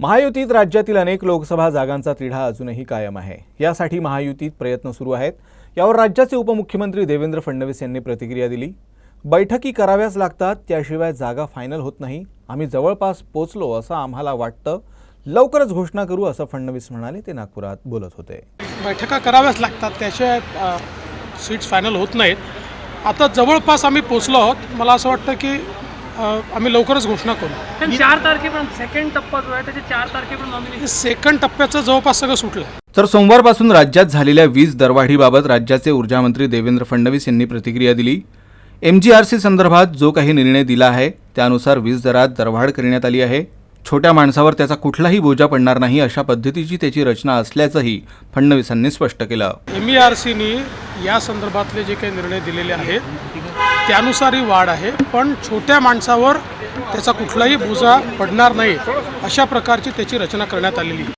महायुतीत राज्यातील अनेक लोकसभा जागांचा तिढा अजूनही कायम आहे. यासाठी महायुतीत प्रयत्न सुरू आहेत. यावर राज्याचे उपमुख्यमंत्री देवेंद्र फडणवीस यांनी प्रतिक्रिया दिली. बैठकी कराव्याच लागतात त्याशिवाय जागा फायनल होत नाही. आम्ही जवळपास पोचलो असं आम्हाला वाटतं. लवकरच घोषणा करू असं फडणवीस म्हणाले ते नागपुरात बोलत होते. बैठका कराव्याच लागतात त्याशिवाय सीट्स फायनल होत नाहीत. आता जवळपास आम्ही पोचलो आहोत. मला असं वाटतं की आम्ही लवकरच घोषणा करू. चार तारखेपर्यंत सेकंड टप्पा जो आहे त्याचे चार तारखेपर्यंत सेकंड टप्प्याचं जवळपास सगळं सुटलं तर सोमवारपासून राज्यात झालेल्या वीज दरवाढीबाबत राज्याचे ऊर्जामंत्री देवेंद्र फडणवीस यांनी प्रतिक्रिया दिली. एम जी आर सी संदर्भात जो काही निर्णय दिला आहे त्यानुसार वीज दरात दरवाढ करण्यात आली आहे. छोट्या माणसावर त्याचा कुठलाही बोजा पडणार नाही अशा पद्धतीची त्याची रचना असल्याचंही फडणवीसांनी स्पष्ट केलं. एम ई आर सीनी या संदर्भातले जे काही निर्णय दिलेले आहेत त्यानुसार ही वाढ आहे पण छोट्या माणसावर त्याचा कुठलाही बोजा पडणार नाही अशा प्रकारची त्याची रचना करण्यात आलेली आहे.